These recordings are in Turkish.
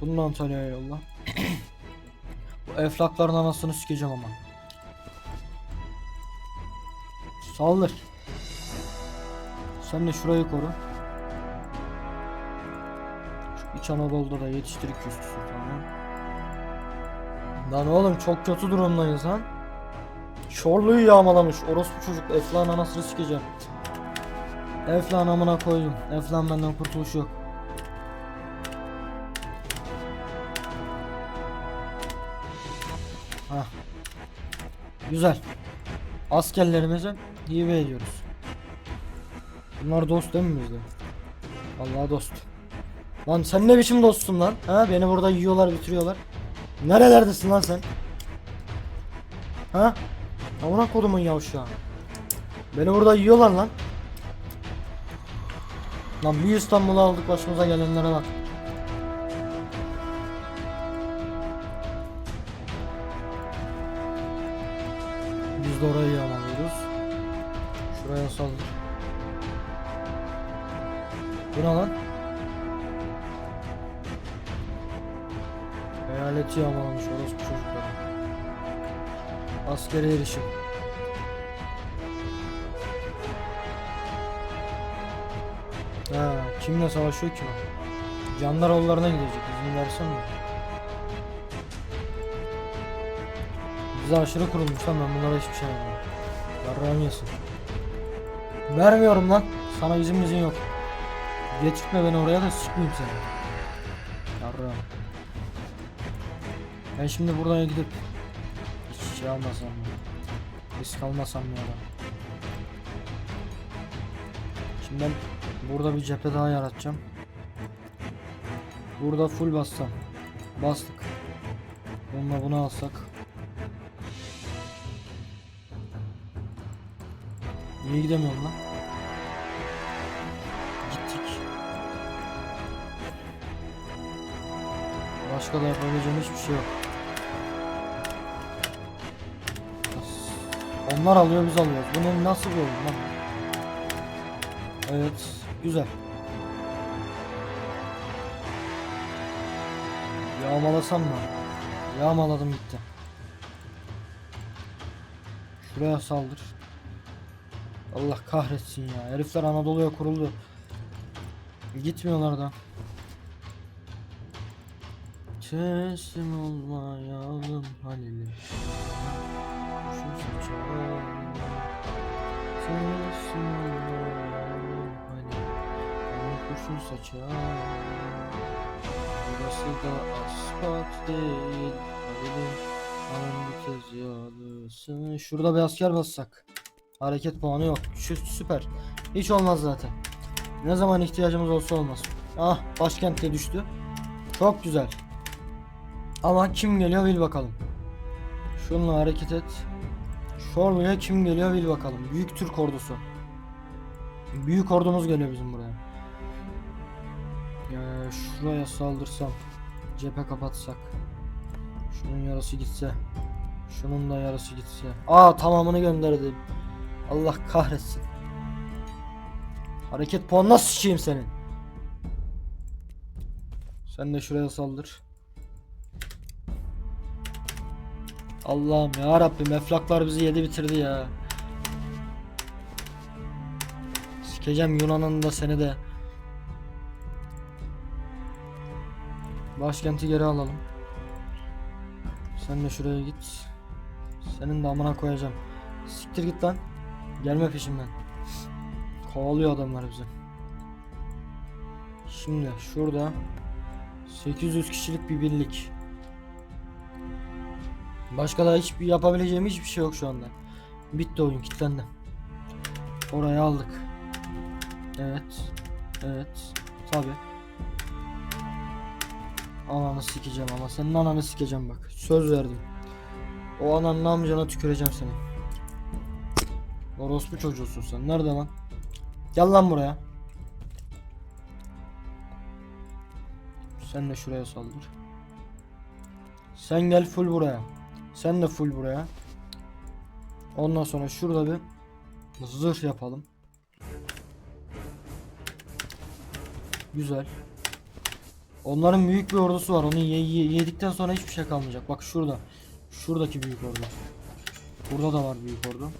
Bunu da Antalya'ya yolla. Bu eflakların anasını sikeceğim ama. Saldır. Sen de şurayı koru. Şu İç Anadolu'da da yetiştir 200 küsur. Lan oğlum çok kötü durumdayız lan. Çorlu'yu yağmalamış. Orospu çocuk. Eflan anasını sikeceğim. Eflan amına koydum. Eflan benden kurtuluş yok. Güzel. Askerlerimize hibe ediyoruz. Bunlar dost değil mi bizde? Vallahi dost. Lan sen ne biçim dostsun lan? Ha beni burada yiyorlar bitiriyorlar. Nerelerdesin lan sen? Ha? Amına kodumun yavşağı. Beni burada yiyorlar lan. Lan bir İstanbul'u aldık başımıza gelenlere bak. Askeri erişim. Ha, kimle savaşıyor ki o? Candaroğullarına gidecek. İzin versen mi? Bize aşırı kurulmuş lan ben bunlara hiçbir şey vermiyorum. Yarrağım yesin. Vermiyorum lan. Sana izin izin yok. Geçirtme beni oraya da sıkmayayım seni. Yarrağım. Ben şimdi buradan gidip hiç şey almasam mı? Risk almasam mı ya da? Şimdi ben burada bir cephe daha yaratacağım. Burada full bassam. Bastık. Bununla bunu alsak. Niye gidemiyorum lan? Gittik. Başka da yapabileceğim hiçbir şey yok. Onlar alıyor biz alıyoruz. Bunun nasıl bir lan? Evet, güzel. Yağmalasam mı? Yağmaladım gitti. Şuraya saldır. Allah kahretsin ya. Herifler Anadolu'ya kuruldu. Gitmiyorlar da. Teslim olmayalım Halil'im. Kuşun saçalım. Burası da asfalt değil Halil'im. Alın bir kez yağlısın. Şurada bir asker bassak. Hareket puanı yok. Şu süper. Hiç olmaz zaten. Ne zaman ihtiyacımız olsa olmaz. Ah başkentte düştü. Çok güzel. Ama kim geliyor bil bakalım. Şununla hareket et. Şorlu'ya kim geliyor bil bakalım. Büyük Türk ordusu. Büyük ordumuz geliyor bizim buraya. Ee, şuraya saldırsam. Cephe kapatsak. Şunun yarısı gitse. Şunun da yarısı gitse. Aa tamamını gönderdim. Allah kahretsin. Hareket puanına sıçayım senin. Sen de şuraya saldır. Allah'ım ya Rabbim eflaklar bizi yedi bitirdi ya. Sikeceğim Yunan'ın da seni de. Başkenti geri alalım. Sen de şuraya git. Senin de amına koyacağım. Siktir git lan. Gelme peşimden. Kovalıyor adamlar bizi. Şimdi şurada 800 kişilik bir birlik. Başka da hiçbir yapabileceğim hiçbir şey yok şu anda. Bitti oyun kilitlendi. Orayı aldık. Evet. Evet. Tabi. Ananı sikeceğim ama senin ananı sikeceğim bak. Söz verdim. O ananın amcana tüküreceğim seni. Orospu çocuğusun sen. Nerede lan? Gel lan buraya. Sen de şuraya saldır. Sen gel full buraya. Sen de full buraya. Ondan sonra şurada bir zırh yapalım. Güzel. Onların büyük bir ordusu var. Onu ye- ye- yedikten sonra hiçbir şey kalmayacak. Bak şurada. Şuradaki büyük ordu. Burada da var büyük ordu.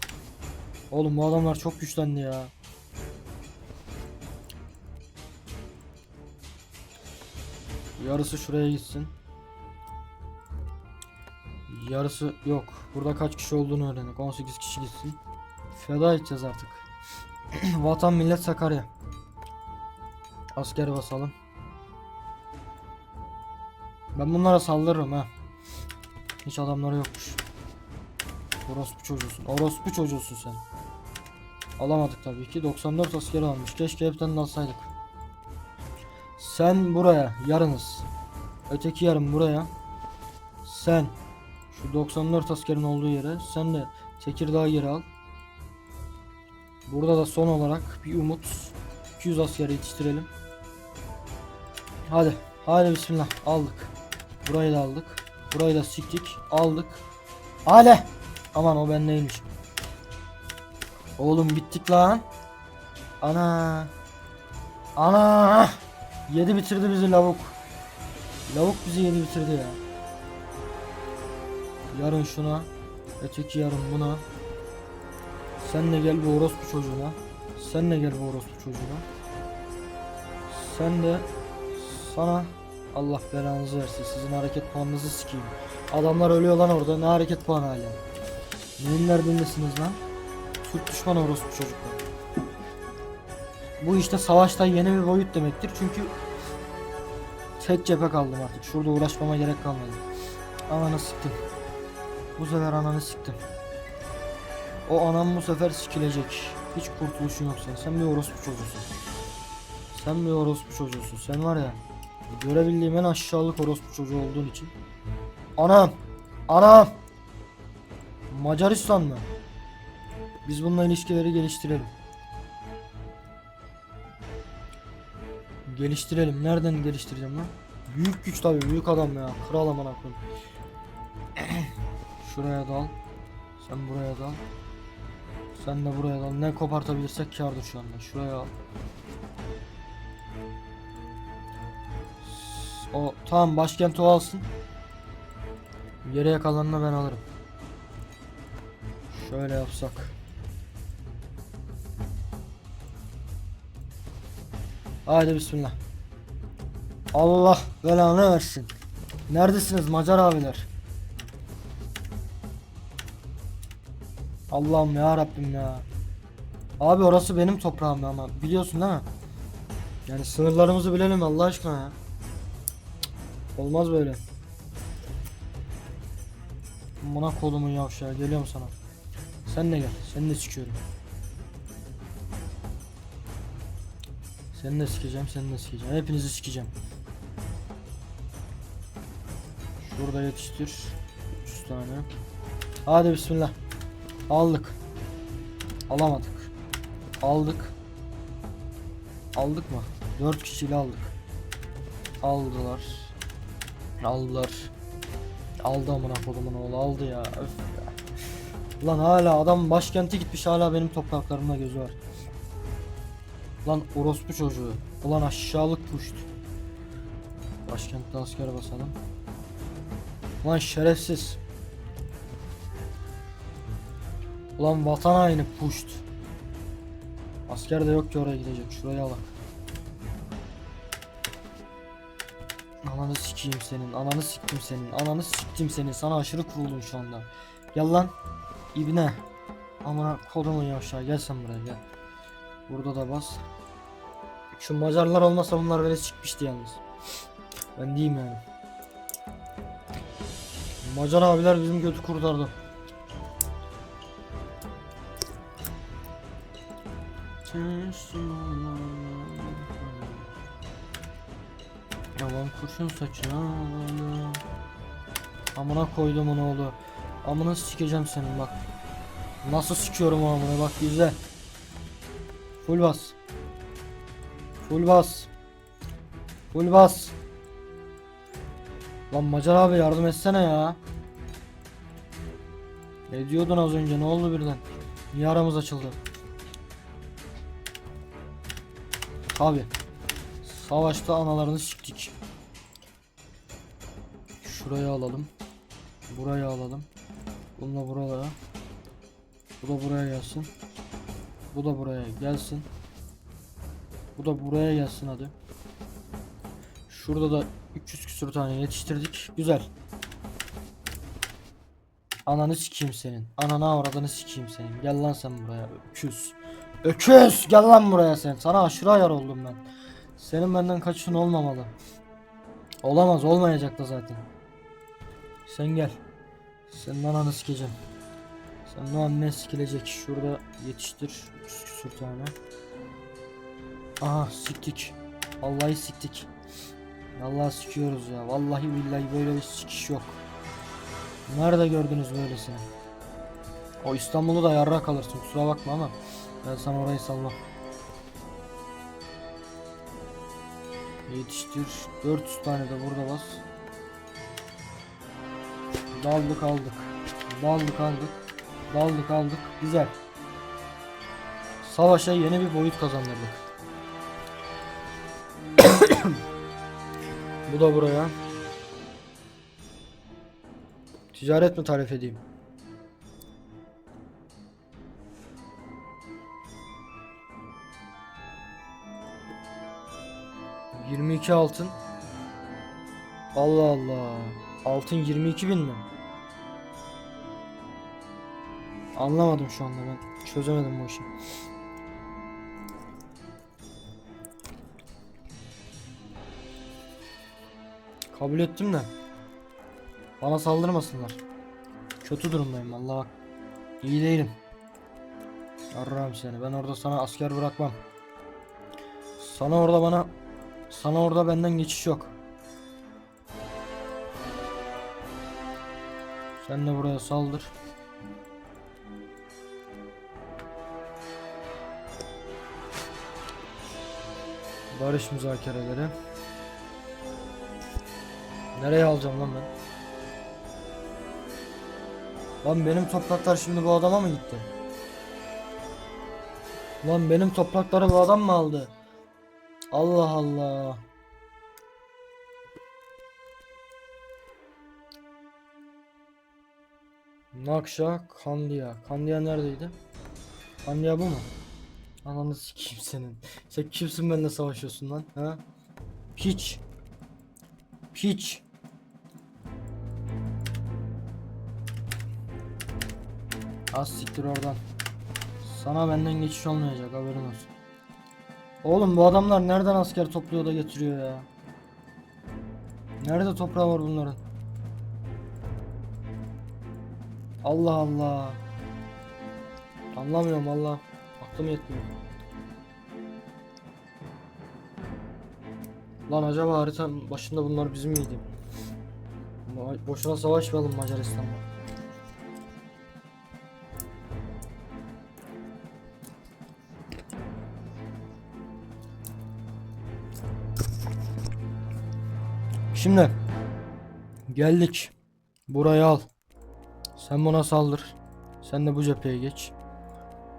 Oğlum bu adamlar çok güçlendi ya. Yarısı şuraya gitsin. Yarısı yok. Burada kaç kişi olduğunu öğrendik. 18 kişi gitsin. Feda edeceğiz artık. Vatan millet Sakarya. Asker basalım. Ben bunlara saldırırım ha. Hiç adamları yokmuş. Orospu çocuğusun. Orospu çocuğusun sen. Alamadık tabii ki. 94 asker almış. Keşke hepten alsaydık. Sen buraya. Yarınız. Öteki yarım buraya. Sen. Şu 94 askerin olduğu yere. Sen de Tekirdağ geri al. Burada da son olarak bir umut. 200 asker yetiştirelim. Hadi. Hadi bismillah. Aldık. Burayı da aldık. Burayı da siktik. Aldık. Hadi. Aman o ben neymiş. Oğlum bittik lan. Ana. Ana. Yedi bitirdi bizi lavuk. Lavuk bizi yedi bitirdi ya. Yarın şuna. Öteki yarın buna. Sen de gel bu orospu çocuğuna. Sen de gel bu orospu çocuğuna. Sen de sana Allah belanızı versin. Sizin hareket puanınızı sikeyim. Adamlar ölüyor lan orada. Ne hareket puanı hala. Neyin derdindesiniz lan? Türk düşman orospu çocuklar. Bu işte savaşta yeni bir boyut demektir. Çünkü tek cephe kaldım artık. Şurada uğraşmama gerek kalmadı. Ananı siktim. Bu sefer ananı siktim. O anam bu sefer sikilecek. Hiç kurtuluşun yok senin. Sen bir orospu çocuğusun. Sen bir orospu çocuğusun. Sen var ya. Görebildiğim en aşağılık orospu çocuğu olduğun için. Anam! Anam! Macaristan mı? Biz bununla ilişkileri geliştirelim. Geliştirelim. Nereden geliştireceğim lan? Büyük güç tabii büyük adam ya. Kral aman akım. Şuraya dal. Sen buraya dal. Sen de buraya dal. Ne kopartabilirsek kârdır şu anda. Şuraya al. O tamam başkenti o alsın. Geriye kalanını ben alırım. Şöyle yapsak. Haydi bismillah. Allah belanı versin. Neredesiniz Macar abiler? Allah'ım ya Rabbim ya. Abi orası benim toprağım ama biliyorsun değil mi? Yani sınırlarımızı bilelim Allah aşkına ya. Olmaz böyle. Buna kolumun yavşağı geliyorum sana. Sen de gel. Seni de sikiyorum. Seni de sikeceğim, seni de sikeceğim. Hepinizi sikeceğim. Şurada yetiştir. 300 tane. Hadi bismillah. Aldık. Alamadık. Aldık. Aldık mı? 4 kişiyle aldık. Aldılar. Aldılar. Aldı amına kodumun oğlu aldı ya. Öf ya. Lan hala adam başkente gitmiş hala benim topraklarımda gözü var. Lan orospu çocuğu. Ulan aşağılık puşt. Başkentte asker basalım. Lan şerefsiz. Ulan vatan haini puşt. Asker de yok ki oraya gidecek. Şuraya alak. Ananı sikeyim senin. Ananı siktim senin. Ananı siktim senin. Sana aşırı kuruldum şu anda. Gel lan. İbne. Amına kodumun yavşağı. Gel sen buraya gel. Burada da bas. Şu Macarlar olmasa bunlar beni sikmişti yalnız. Ben diyeyim yani. Macar abiler bizim götü kurtardı. Yalan kurşun saçına. Amına koydum onu oğlu. Amına sikeceğim senin bak. Nasıl sikiyorum amına bak izle. Full bas. Full bas. Full bas. Lan Macar abi yardım etsene ya. Ne diyordun az önce ne oldu birden? Niye aramız açıldı? Tabi. Savaşta analarını siktik. şuraya alalım. Buraya alalım. Bununla buralara. Bu da buraya gelsin. Bu da buraya gelsin. Bu da buraya gelsin hadi. Şurada da 300 küsur tane yetiştirdik. Güzel. Ananı sikeyim senin. Ananı avradını sikeyim senin. Gel lan sen buraya. Öküz. Öküz. Gel lan buraya sen. Sana aşırı ayar oldum ben. Senin benden kaçışın olmamalı. Olamaz. Olmayacak da zaten. Sen gel. Senin ananı sikeceğim. Sen o annen sikilecek. Şurada yetiştir. 300 küsur tane. Aha siktik. Vallahi siktik. Vallahi sikiyoruz ya. Vallahi billahi böyle bir sikiş yok. Nerede gördünüz böylesini? O İstanbul'u da yarra kalırsın kusura bakma ama ben sana orayı salmam. Yetiştir. 400 tane de burada bas. Daldık aldık. Daldık aldık. Daldık aldık. Güzel. Savaşa yeni bir boyut kazandırdık. Bu da buraya. Ticaret mi tarif edeyim? Yirmi iki altın. Allah Allah. Altın 22 bin mi? Anlamadım şu anda ben. Çözemedim bu işi. Kabul ettim de. Bana saldırmasınlar. Kötü durumdayım Allah. İyi değilim. Yarrağım seni. Ben orada sana asker bırakmam. Sana orada bana sana orada benden geçiş yok. Sen de buraya saldır. Barış müzakereleri. Nereye alacağım lan ben? Lan benim topraklar şimdi bu adama mı gitti? Lan benim toprakları bu adam mı aldı? Allah Allah. Nakşa Kandiya. Kandiya neredeydi? Kandiya bu mu? Ananı sikeyim senin. Sen kimsin benimle savaşıyorsun lan? Ha? Piç. Piç. Az siktir oradan. Sana benden geçiş olmayacak haberin olsun. Oğlum bu adamlar nereden asker topluyor da getiriyor ya? Nerede toprağı var bunların? Allah Allah. Anlamıyorum Allah. Aklım yetmiyor. Lan acaba haritanın başında bunlar bizim miydi? Boşuna savaşmayalım Macaristan'la. Şimdi geldik. Burayı al. Sen buna saldır. Sen de bu cepheye geç.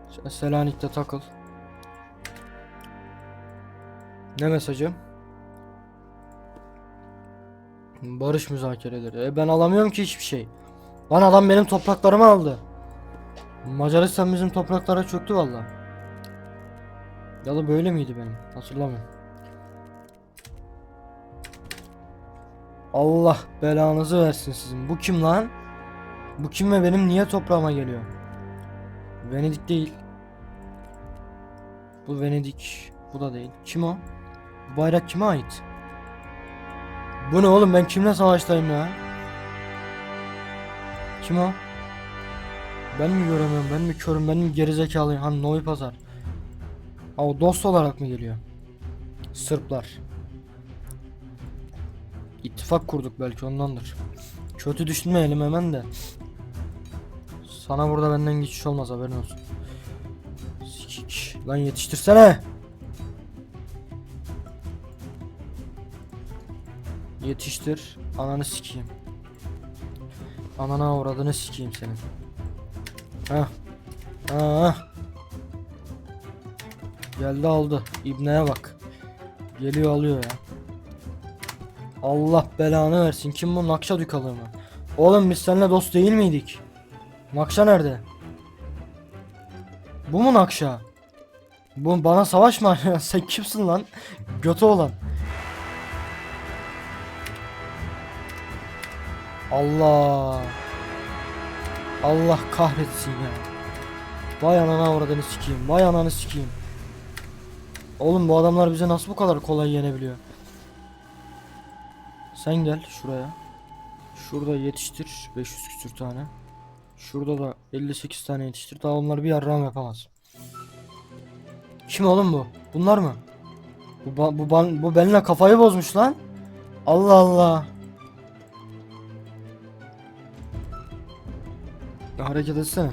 Sen Selanik'te takıl. Ne mesajı? Barış müzakereleri. E ben alamıyorum ki hiçbir şey. Lan adam benim topraklarımı aldı. Macaristan bizim topraklara çöktü valla. Ya da böyle miydi benim? Hatırlamıyorum. Allah belanızı versin sizin. Bu kim lan? Bu kim ve benim niye toprağıma geliyor? Venedik değil. Bu Venedik. Bu da değil. Kim o? Bu bayrak kime ait? Bu ne oğlum ben kimle savaştayım ya? Kim o? Ben mi göremiyorum? Ben mi körüm? Ben mi gerizekalıyım? Hani Novi Pazar. O dost olarak mı geliyor? Sırplar. İttifak kurduk belki ondandır. Kötü düşünmeyelim hemen de. Sana burada benden geçiş olmaz haberin olsun. Sikik. Lan yetiştirsene. Yetiştir. Ananı sikeyim. Anana avradını sikeyim senin. Heh. Ha. Geldi aldı. İbneye bak. Geliyor alıyor ya. Allah belanı versin. Kim bu Nakşa Dükalı mı? Oğlum biz seninle dost değil miydik? Nakşa nerede? Bu mu Nakşa? Bu bana savaşma. Sen kimsin lan? Götü olan. Allah. Allah kahretsin ya. Vay anana avradını sikeyim. Vay ananı sikeyim. Oğlum bu adamlar bize nasıl bu kadar kolay yenebiliyor? Sen gel şuraya. Şurada yetiştir 500 küsür tane. Şurada da 58 tane yetiştir. Daha onlar bir yarram yapamaz. Kim oğlum bu? Bunlar mı? Bu bu ban- bu benimle kafayı bozmuş lan. Allah Allah. Hareket etsene.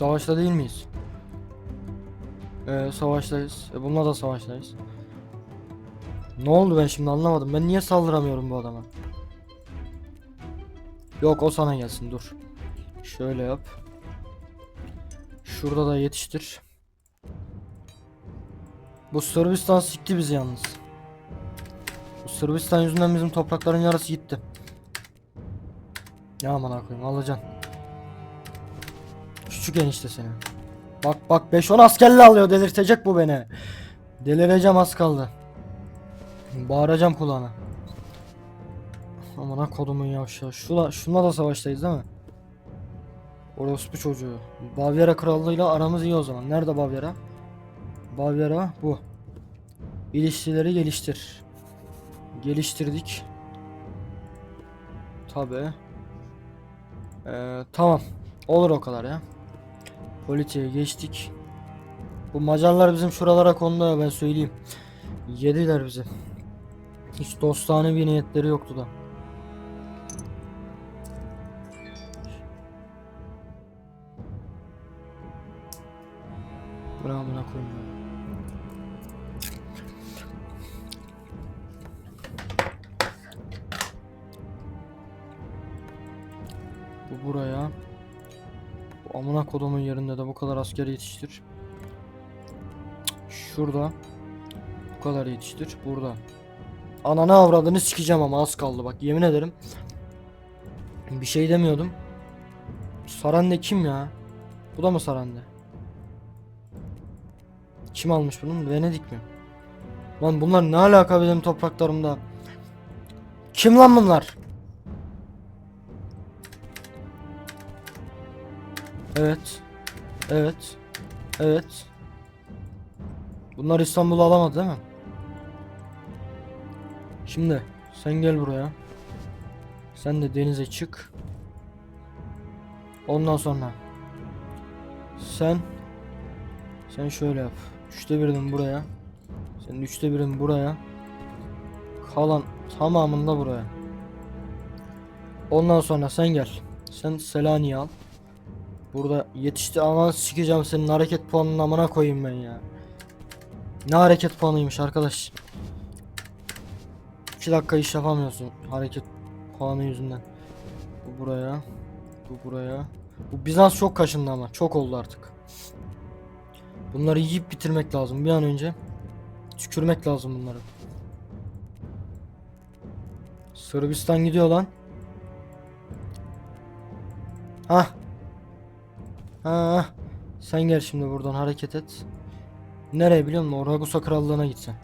Savaşta değil miyiz? Ee, savaştayız. E bununla da savaştayız. Ne oldu ben şimdi anlamadım. Ben niye saldıramıyorum bu adama? Yok o sana gelsin dur. Şöyle yap. Şurada da yetiştir. Bu Sırbistan sikti bizi yalnız. Bu Sırbistan yüzünden bizim toprakların yarısı gitti. Ya aman koyayım alacaksın. Küçük enişte seni. Bak bak 5-10 askerle alıyor delirtecek bu beni. Delireceğim az kaldı. Bağıracağım kulağına. Amına kodumun yavşağı. Şuna, şuna da savaştayız değil mi? Orospu çocuğu. Bavyera krallığıyla aramız iyi o zaman. Nerede Bavyera? Bavyera bu. İlişkileri geliştir. Geliştirdik. Tabi. Ee, tamam. Olur o kadar ya. Politiğe geçtik. Bu Macarlar bizim şuralara kondu ya ben söyleyeyim. Yediler bizi. Hiç dostane bir niyetleri yoktu da. Bırak amına koyayım amına kodumun yerinde de bu kadar asker yetiştir. Şurada. Bu kadar yetiştir. Burada. Ananı avradını sikeceğim ama az kaldı bak yemin ederim. Bir şey demiyordum. Sarande kim ya? Bu da mı Sarande? Kim almış bunu? Venedik mi? Lan bunlar ne alaka benim topraklarımda? Kim lan bunlar? Evet. Evet. Evet. Bunlar İstanbul'u alamadı değil mi? Şimdi sen gel buraya. Sen de denize çık. Ondan sonra sen sen şöyle yap. Üçte birini buraya. Sen üçte birini buraya. Kalan tamamını da buraya. Ondan sonra sen gel. Sen Selanik'i al. Burada yetişti aman sikeceğim senin hareket puanını amına koyayım ben ya. Ne hareket puanıymış arkadaş. 2 dakika iş yapamıyorsun hareket puanı yüzünden. Bu buraya. Bu buraya. Bu Bizans çok kaşındı ama çok oldu artık. Bunları yiyip bitirmek lazım bir an önce. Tükürmek lazım bunları. Sırbistan gidiyor lan. Hah. Ha. Sen gel şimdi buradan hareket et. Nereye biliyor musun? Oragusa krallığına gitsen.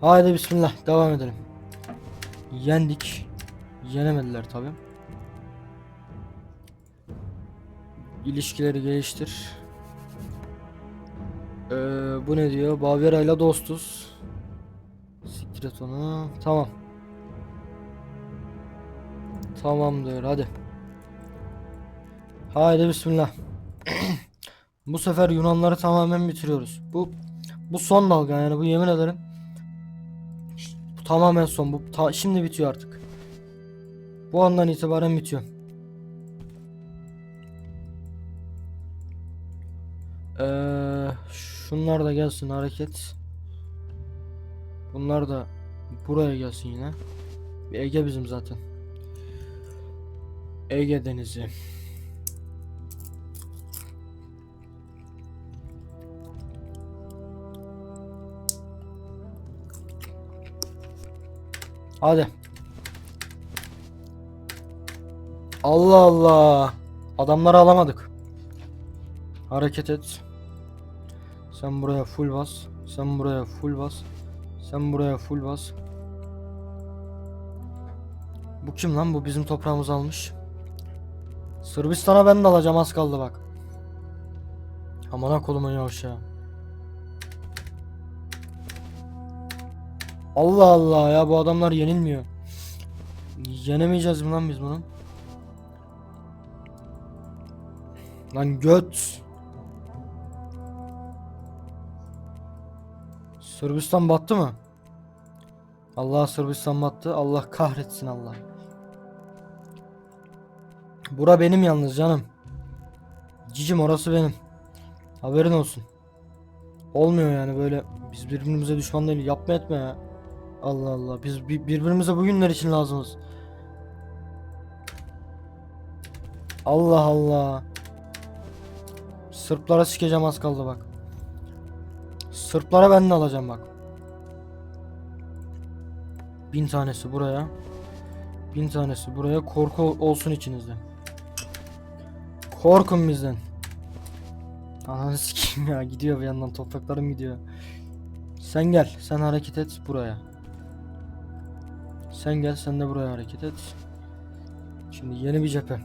Haydi bismillah devam edelim. Yendik. Yenemediler tabi. İlişkileri geliştir. Ee, bu ne diyor? Bavyera ile dostuz. Siktir onu. Tamam. Tamamdır hadi. Haydi bismillah. bu sefer Yunanları tamamen bitiriyoruz. Bu bu son dalga yani bu yemin ederim. Bu tamamen son. Bu ta- şimdi bitiyor artık. Bu andan itibaren bitiyor. Ee, şunlar da gelsin hareket. Bunlar da buraya gelsin yine. Ege bizim zaten. Ege Denizi. Hadi. Allah Allah. Adamları alamadık. Hareket et. Sen buraya full bas. Sen buraya full bas. Sen buraya full bas. Bu kim lan? Bu bizim toprağımızı almış. Sırbistan'a ben de alacağım az kaldı bak. Amına kolumun yavaş ya. Allah Allah ya bu adamlar yenilmiyor. Yenemeyeceğiz mi lan biz bunu? Lan göt. Sırbistan battı mı? Allah Sırbistan battı. Allah kahretsin Allah. Bura benim yalnız canım. Cicim orası benim. Haberin olsun. Olmuyor yani böyle biz birbirimize düşman değil. Yapma etme ya. Allah Allah. Biz bi- birbirimize bugünler için lazımız. Allah Allah. Sırplara sikeceğim az kaldı bak. Sırplara ben de alacağım bak. Bin tanesi buraya. Bin tanesi buraya. Korku olsun içinizde. Korkun bizden. Ananı sikeyim ya. Gidiyor bir yandan topraklarım gidiyor. Sen gel. Sen hareket et buraya. Sen gel. Sen de buraya hareket et. Şimdi yeni bir cephe.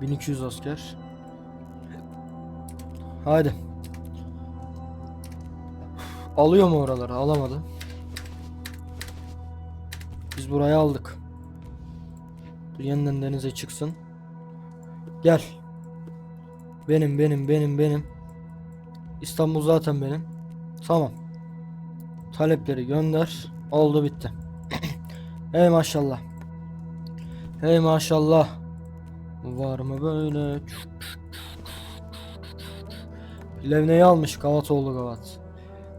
1200 asker. Haydi. Alıyor mu oraları? Alamadı. Biz burayı aldık. Dur yeniden denize çıksın. Gel. Benim benim benim benim. İstanbul zaten benim. Tamam. Talepleri gönder. Oldu bitti. hey maşallah. Hey maşallah. Var mı böyle? Plevneyi almış Gavatoğlu Gavat.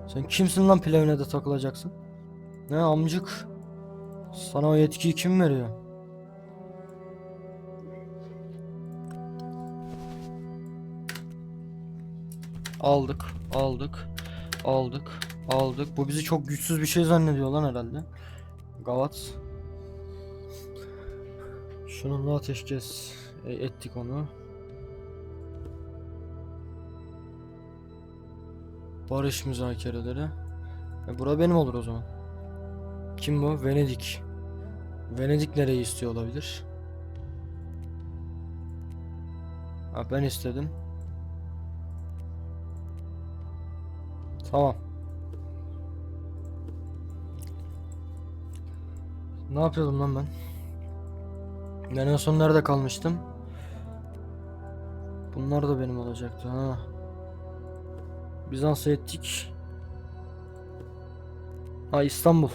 Sen kimsin lan Plevne'de takılacaksın? Ne amcık? Sana o yetkiyi kim veriyor? Aldık, aldık, aldık, aldık. Bu bizi çok güçsüz bir şey zannediyor lan herhalde. Gavat. Şununla ateşkes e, ettik onu. Barış müzakereleri. E, bura benim olur o zaman. Kim bu? Venedik. Venedik nereyi istiyor olabilir? Ha, ben istedim. Tamam. Ne yapıyordum lan ben? Ben en son nerede kalmıştım? Bunlar da benim olacaktı ha. Bizans'a ettik. Ha İstanbul.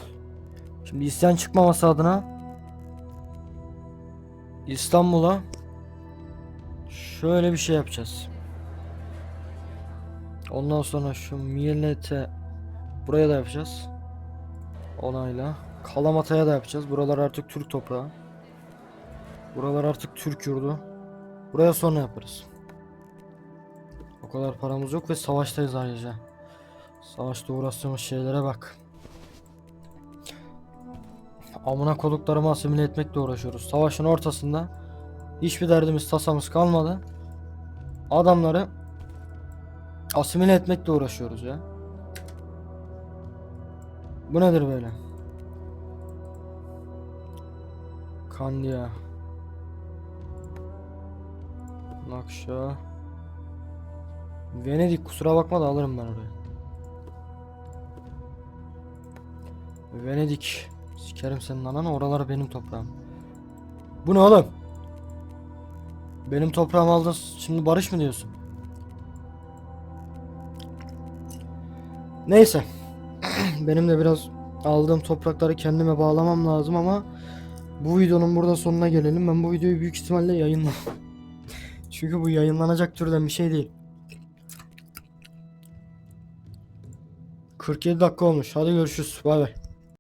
Şimdi isyan çıkmaması adına İstanbul'a şöyle bir şey yapacağız. Ondan sonra şu millete buraya da yapacağız. Onayla. Kalamata'ya da yapacağız. Buralar artık Türk toprağı. Buralar artık Türk yurdu. Buraya sonra yaparız. O kadar paramız yok ve savaştayız ayrıca. Savaşta uğraştığımız şeylere bak. Amına koduklarımı asimile etmekle uğraşıyoruz. Savaşın ortasında hiçbir derdimiz tasamız kalmadı. Adamları asimile etmekle uğraşıyoruz ya. Bu nedir böyle? Kandiya. Nakşa. Venedik kusura bakma da alırım ben orayı. Venedik. Sikerim senin ananı oralar benim toprağım. Bu ne oğlum? Benim toprağımı aldın şimdi barış mı diyorsun? Neyse. Benim de biraz aldığım toprakları kendime bağlamam lazım ama bu videonun burada sonuna gelelim. Ben bu videoyu büyük ihtimalle yayınlamam. Çünkü bu yayınlanacak türden bir şey değil. 47 dakika olmuş. Hadi görüşürüz. Bay bay.